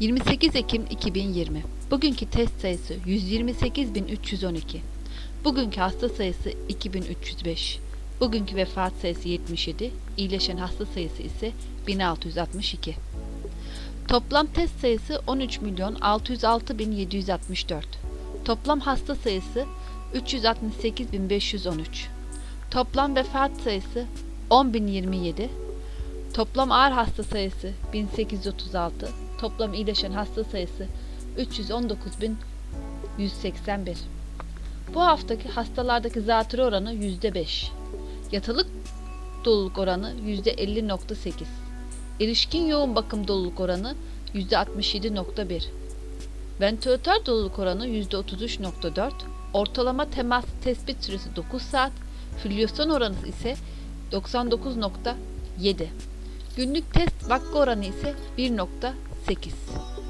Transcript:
28 Ekim 2020 Bugünkü test sayısı 128.312 Bugünkü hasta sayısı 2305 Bugünkü vefat sayısı 77 İyileşen hasta sayısı ise 1662 Toplam test sayısı 13.606.764 Toplam hasta sayısı 368.513 Toplam vefat sayısı 10.027 Toplam ağır hasta sayısı 1836, toplam iyileşen hasta sayısı 319.181. Bu haftaki hastalardaki zatürre oranı %5. Yatılık doluluk oranı %50.8. Erişkin yoğun bakım doluluk oranı %67.1. Ventilatör doluluk oranı %33.4. Ortalama temas tespit süresi 9 saat. Filyasyon oranı ise 99.7. Günlük test vakka oranı ise 1.8. 8